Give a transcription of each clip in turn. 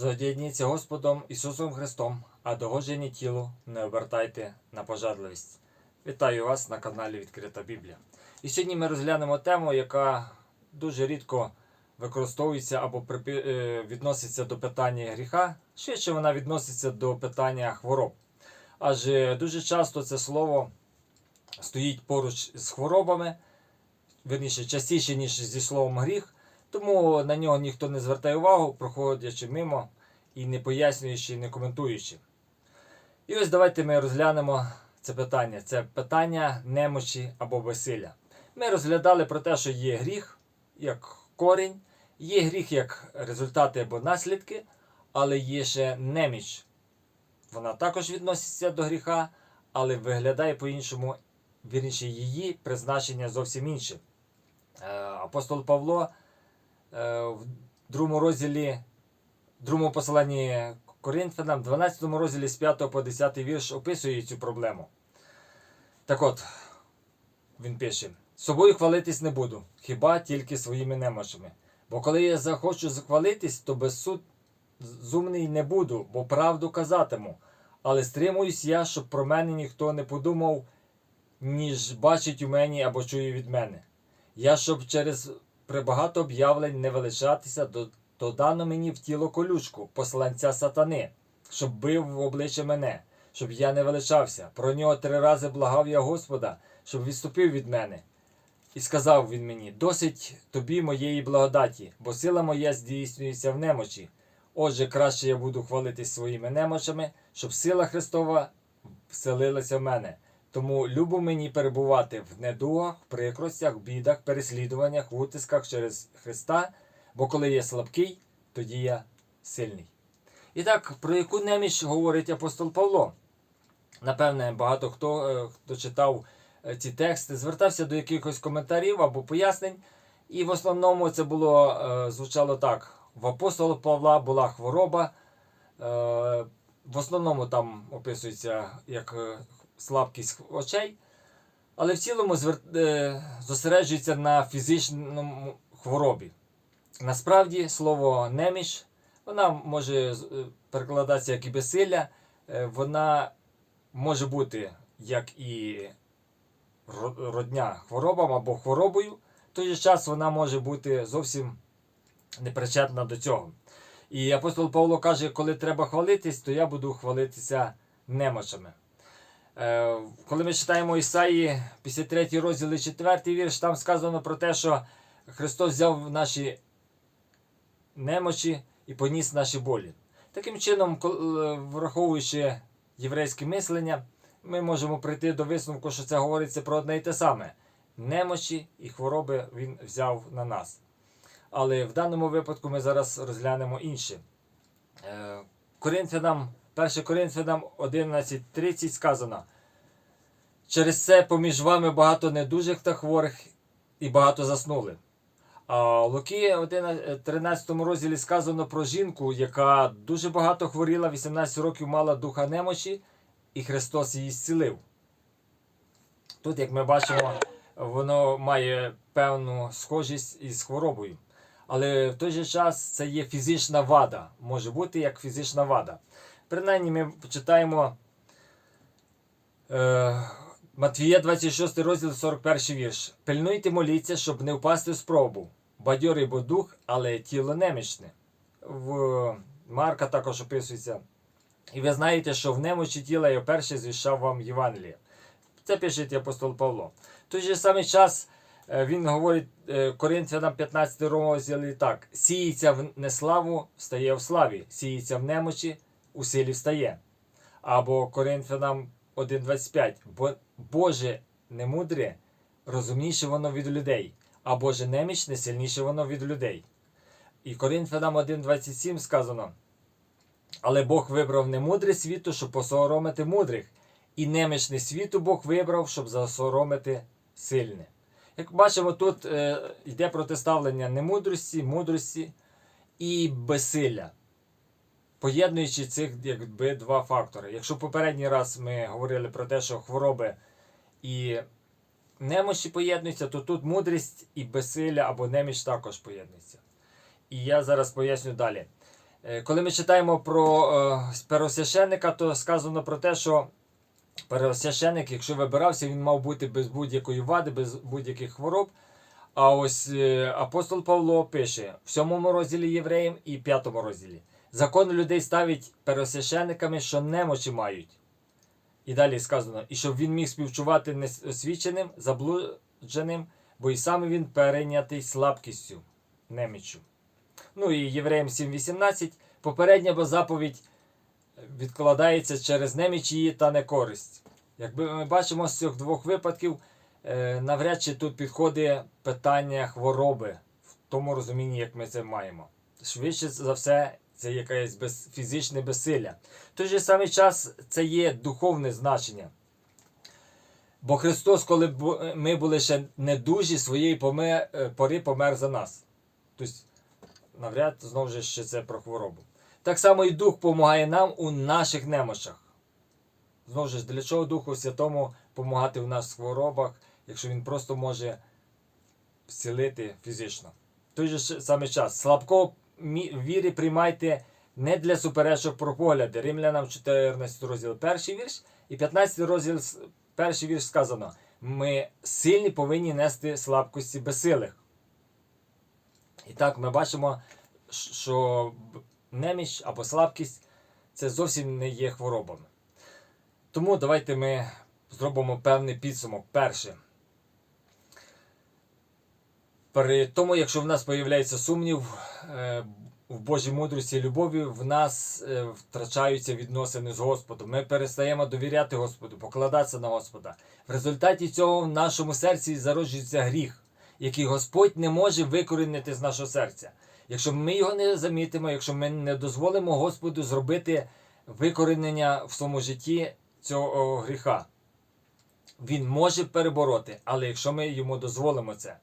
Зодіяніться Господом Ісусом Христом, а догоджені тілу не обертайте на пожадливість. Вітаю вас на каналі Відкрита Біблія. І сьогодні ми розглянемо тему, яка дуже рідко використовується або е, відноситься до питання гріха. Швидше вона відноситься до питання хвороб. Адже дуже часто це слово стоїть поруч з хворобами, верніше, частіше, ніж зі словом гріх. Тому на нього ніхто не звертає увагу, проходячи мимо і не пояснюючи, і не коментуючи. І ось давайте ми розглянемо це питання. Це питання немочі або безсилля. Ми розглядали про те, що є гріх як корінь, є гріх як результати або наслідки, але є ще неміч. Вона також відноситься до гріха, але виглядає по-іншому, вірніше, її призначення зовсім інше. Е, Апостол Павло в другому розділі, другому посланні Коринфянам, 12 розділі з 5 по 10 вірш описує цю проблему. Так от, він пише: собою хвалитись не буду, хіба тільки своїми немочами. Бо коли я захочу захвалитись, то безсуд зумний не буду, бо правду казатиму. Але стримуюсь я, щоб про мене ніхто не подумав, ніж бачить у мені або чує від мене. Я, щоб через прибагато об'явлень не величатися, то дано мені в тіло колючку, посланця сатани, щоб бив в обличчя мене, щоб я не величався. Про нього три рази благав я Господа, щоб відступив від мене. І сказав він мені: досить тобі моєї благодаті, бо сила моя здійснюється в немочі. Отже, краще я буду хвалитись своїми немочами, щоб сила Христова вселилася в мене. Тому любо мені перебувати в недугах, прикростях, бідах, переслідуваннях, в утисках через Христа, бо коли я слабкий, тоді я сильний. І так, про яку неміч говорить апостол Павло? Напевне, багато хто, е, хто читав е, ці тексти, звертався до якихось коментарів або пояснень. І в основному це було е, звучало так: в апостола Павла була хвороба. В основному там описується як слабкість очей, але в цілому звер- е, зосереджується на фізичному хворобі. Насправді слово неміч, вона може е, перекладатися як і безсилля, е, вона може бути як і родня хворобам або хворобою, в той же час вона може бути зовсім непричетна до цього. І апостол Павло каже, коли треба хвалитись, то я буду хвалитися немочами. Е, Коли ми читаємо Ісаї 53 розділ і 4 вірш, там сказано про те, що Христос взяв наші немочі і поніс наші болі. Таким чином, е, враховуючи єврейське мислення, ми можемо прийти до висновку, що це говориться про одне і те саме. Немочі і хвороби Він взяв на нас. Але в даному випадку ми зараз розглянемо інше. Е, Коринфянам, 1 Коринфянам 11.30 сказано. Через це поміж вами багато недужих та хворих і багато заснули. А в Луки 11, 13 розділі сказано про жінку, яка дуже багато хворіла, 18 років мала духа немочі, і Христос її зцілив. Тут, як ми бачимо, воно має певну схожість із хворобою. Але в той же час це є фізична вада, може бути як фізична вада. Принаймні ми почитаємо е, Матвія 26 розділ 41 вірш. Пильнуйте моліться, щоб не впасти в спробу. Бадьорий бо дух, але тіло немічне. В Марка також описується. І ви знаєте, що в немочі тіла я вперше звіщав вам Євангеліє. Це пише апостол Павло. В той же самий час е, він говорить е, Коринфянам 15 розділі так: сіється в неславу, встає в славі, сіється в немочі, у силі встає. Або Коринфянам 1,25. Бо Боже немудре, розумніше воно від людей, а Боже немічне, сильніше воно від людей. І Коринфянам 1,27 сказано. Але Бог вибрав немудре світу, щоб посоромити мудрих, і немічне світу Бог вибрав, щоб засоромити сильне. Як бачимо, тут е, йде протиставлення немудрості, мудрості і безсилля, поєднуючи цих якби два фактори. Якщо попередній раз ми говорили про те, що хвороби і немощі поєднуються, то тут мудрість і безсилля або неміч також поєднуються. І я зараз поясню далі. Е, Коли ми читаємо про е, первосвященника, то сказано про те, що первосвященник, якщо вибирався, він мав бути без будь-якої вади, без будь-яких хвороб. А ось е, апостол Павло пише в сьомому розділі євреям і п'ятому розділі. Закон людей ставить первосвященниками, що немочі мають. І далі сказано, і щоб він міг співчувати неосвіченим, заблудженим, бо і сам він перейнятий слабкістю, неміччю. Ну і Євреям 7.18. Попередня бо заповідь відкладається через неміч її та некористь. Якби ми бачимо з цих двох випадків, е, навряд чи тут підходить питання хвороби в тому розумінні, як ми це маємо. Швидше за все, це якесь без, фізичне безсилля. В той же самий час це є духовне значення. Бо Христос, коли ми були ще недужі, своєї помер, е, пори помер за нас. Тобто, навряд знову ж ще це про хворобу. Так само і Дух допомагає нам у наших немощах. Знову ж, для чого Духу Святому допомагати в нас в хворобах, якщо він просто може зцілити фізично. В той же самий час. Слабкого віри приймайте не для суперечок про погляди. Римлянам 14 розділ перший вірш і 15 розділ перший вірш сказано: ми сильні повинні нести слабкості безсилих. І так ми бачимо, що неміч або слабкість це зовсім не є хворобами. Тому давайте ми зробимо певний підсумок. Перше. При тому, якщо в нас з'являється сумнів е, в Божій мудрості і любові, в нас е, втрачаються відносини з Господом. Ми перестаємо довіряти Господу, покладатися на Господа. В результаті цього в нашому серці зароджується гріх, який Господь не може викорінити з нашого серця. Якщо ми його не замітимо, якщо ми не дозволимо Господу зробити викорінення в своєму житті цього гріха, він може перебороти, але якщо ми йому дозволимо це.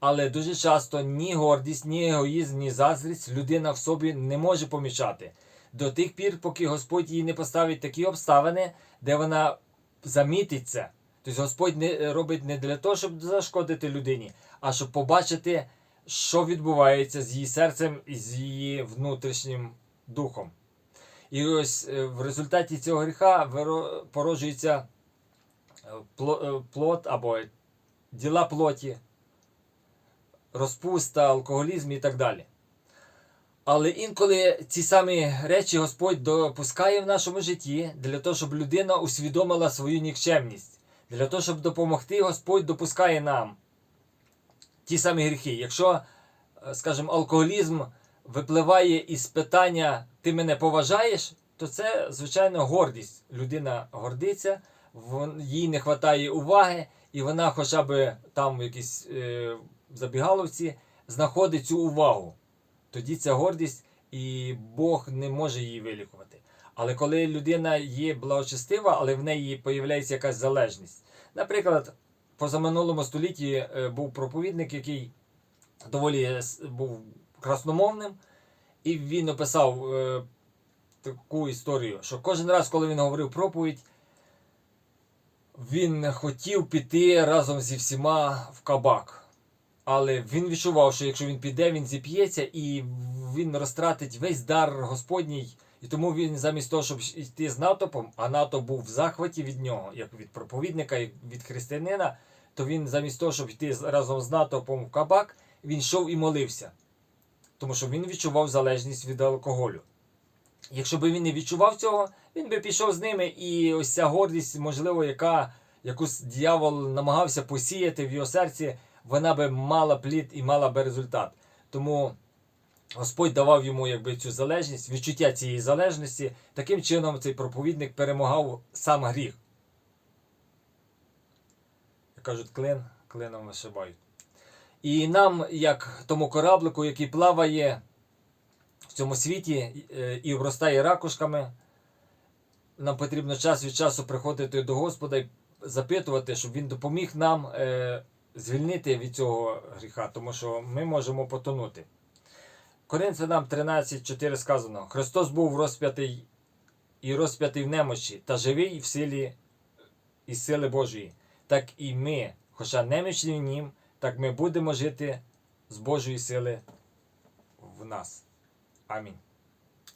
Але дуже часто ні гордість, ні егоїзм, ні заздрість людина в собі не може помічати до тих пір, поки Господь їй не поставить такі обставини, де вона замітить це. Тобто Господь не робить не для того, щоб зашкодити людині, а щоб побачити, що відбувається з її серцем і з її внутрішнім духом. І ось е, в результаті цього гріха породжується е, е, плод або діла плоті, розпуста, алкоголізм і так далі. Але інколи ці самі речі Господь допускає в нашому житті для того, щоб людина усвідомила свою нікчемність. Для того, щоб допомогти, Господь допускає нам ті самі гріхи. Якщо, е, скажімо, алкоголізм випливає із питання ти мене поважаєш, то це, звичайно, гордість. Людина гордиться, їй не вистачає уваги, і вона хоча б там в якійсь е, забігаловці знаходить цю увагу. Тоді ця гордість, і Бог не може її вилікувати. Але коли людина є благочестива, але в неї появляється якась залежність. Наприклад, позаминулому столітті е, був проповідник, який доволі був красномовним, і він описав е, таку історію, що кожен раз, коли він говорив проповідь, він хотів піти разом зі всіма в кабак. Але він відчував, що якщо він піде, він зіп'ється і він розтратить весь дар Господній. І тому він замість того, щоб йти з натовпом, а натовп був в захваті від нього, як від проповідника, як від християнина, то він замість того, щоб йти разом з натовпом в кабак, він йшов і молився. Тому що він відчував залежність від алкоголю. Якщо б він не відчував цього, він би пішов з ними, і ось ця гордість, можливо, яка якусь дьявол намагався посіяти в його серці, вона би мала плід і мала би результат. Тому Господь давав йому якби цю залежність, відчуття цієї залежності. Таким чином цей проповідник перемагав сам гріх. Як кажуть, клин, клином вишибають. І нам, як тому кораблику, який плаває в цьому світі е, і вростає ракушками, нам потрібно час від часу приходити до Господа і запитувати, щоб Він допоміг нам е, звільнити від цього гріха, тому що ми можемо потонути. Коринфянам 13.4 сказано: Христос був розп'ятий і розп'ятий в немочі, та живий в силі і сили Божої. Так і ми, хоча немічні в нім, так ми будемо жити з Божої сили в нас. Амінь.